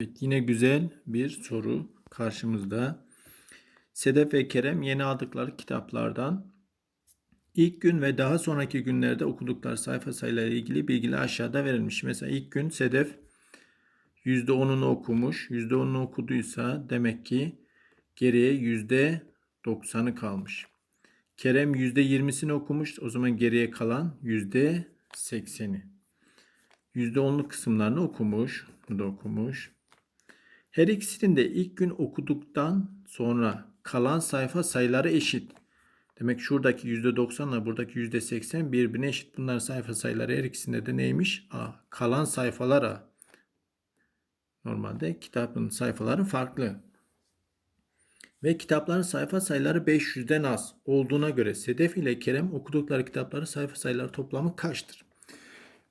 Evet, yine güzel bir soru karşımızda. Sedef ve Kerem yeni aldıkları kitaplardan ilk gün ve daha sonraki günlerde okudukları sayfa sayılarıyla ilgili bilgiler aşağıda verilmiş. Mesela ilk gün Sedef %10'unu okumuş. %10'unu okuduysa demek ki geriye %90'ı kalmış. Kerem %20'sini okumuş. O zaman geriye kalan %80'i. %10'luk kısımlarını okumuş. Bunu da okumuş. Her ikisinin de ilk gün okuduktan sonra kalan sayfa sayıları eşit. Demek şuradaki %90 ile buradaki %80 birbirine eşit. Bunların sayfa sayıları her ikisinde de neymiş? A. Kalan sayfalar A. Normalde kitabın sayfaları farklı. Ve kitapların sayfa sayıları 500'den az olduğuna göre Sedef ile Kerem okudukları kitapların sayfa sayıları toplamı kaçtır?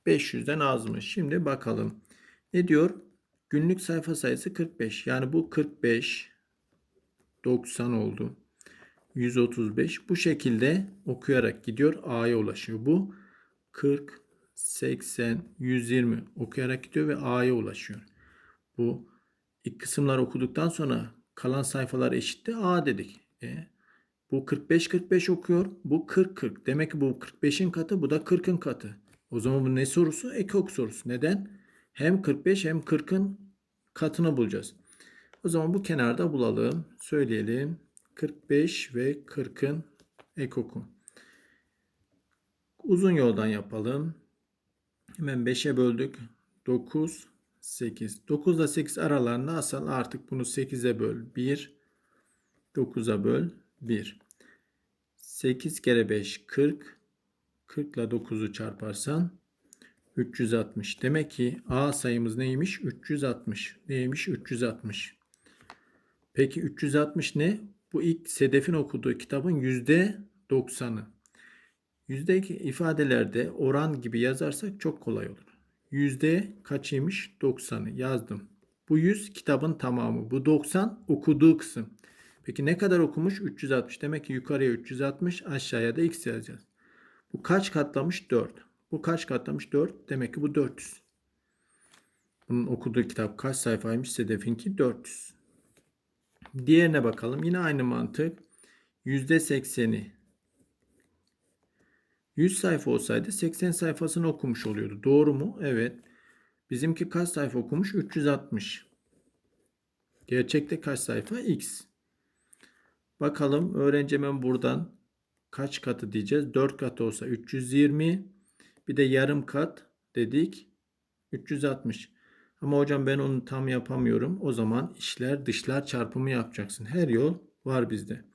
500'den azmış. Şimdi bakalım. Ne diyor? Günlük sayfa sayısı 45. Yani bu 45 90 oldu. 135 bu şekilde okuyarak gidiyor A'ya ulaşıyor. Bu 40 80 120 okuyarak gidiyor ve A'ya ulaşıyor. Bu ilk kısımlar okuduktan sonra kalan sayfalar eşitti A dedik. E, bu 45 45 okuyor. Bu 40 40. Demek ki bu 45'in katı bu da 40'ın katı. O zaman bu ne sorusu? Ekok sorusu. Neden? Hem 45 hem 40'ın katını bulacağız. O zaman bu kenarda bulalım. Söyleyelim. 45 ve 40'ın ekoku. Uzun yoldan yapalım. Hemen 5'e böldük. 9, 8. 9 ile 8 aralarında asal artık bunu 8'e böl 1. 9'a böl 1. 8 kere 5 40. 40 ile 9'u çarparsan 360. Demek ki A sayımız neymiş? 360. Neymiş? 360. Peki 360 ne? Bu ilk Sedef'in okuduğu kitabın %90'ı. Yüzdeki ifadelerde oran gibi yazarsak çok kolay olur. Yüzde kaçıymış? 90'ı yazdım. Bu 100 kitabın tamamı. Bu 90 okuduğu kısım. Peki ne kadar okumuş? 360. Demek ki yukarıya 360 aşağıya da x yazacağız. Bu kaç katlamış? 4. Bu kaç katlamış? 4. Demek ki bu 400. Bunun okuduğu kitap kaç sayfaymış? Sedef'inki 400. Diğerine bakalım. Yine aynı mantık. %80'i 100 sayfa olsaydı 80 sayfasını okumuş oluyordu. Doğru mu? Evet. Bizimki kaç sayfa okumuş? 360. Gerçekte kaç sayfa? X. Bakalım öğrenci buradan kaç katı diyeceğiz? 4 katı olsa 320. Bir de yarım kat dedik. 360. Ama hocam ben onu tam yapamıyorum. O zaman işler dışlar çarpımı yapacaksın. Her yol var bizde.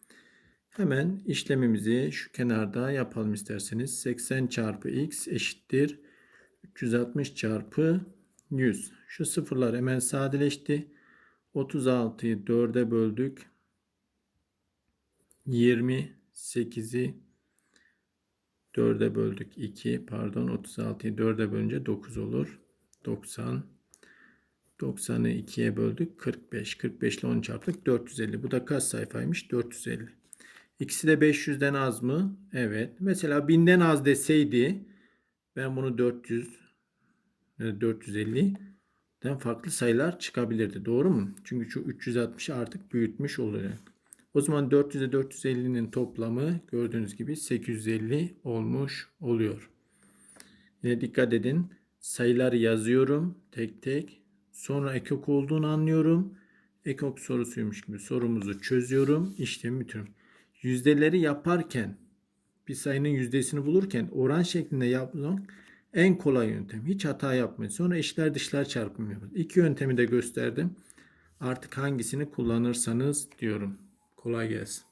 Hemen işlemimizi şu kenarda yapalım isterseniz. 80 çarpı x eşittir. 360 çarpı 100. Şu sıfırlar hemen sadeleşti. 36'yı 4'e böldük. 28'i 4'e böldük 2 pardon 36'yı 4'e bölünce 9 olur. 90 90'ı 2'ye böldük 45. 45 ile 10 çarptık 450. Bu da kaç sayfaymış? 450. İkisi de 500'den az mı? Evet. Mesela 1000'den az deseydi ben bunu 400 450'den farklı sayılar çıkabilirdi. Doğru mu? Çünkü şu 360'ı artık büyütmüş olacak. O zaman 400 ile 450'nin toplamı gördüğünüz gibi 850 olmuş oluyor. Yine dikkat edin. Sayıları yazıyorum tek tek. Sonra ekok olduğunu anlıyorum. Ekok sorusuymuş gibi sorumuzu çözüyorum. İşlemi bitiriyorum. Yüzdeleri yaparken bir sayının yüzdesini bulurken oran şeklinde yapmak en kolay yöntem. Hiç hata yapmayın. Sonra işler dışlar çarpımı yapın. İki yöntemi de gösterdim. Artık hangisini kullanırsanız diyorum. Kolay gelsin.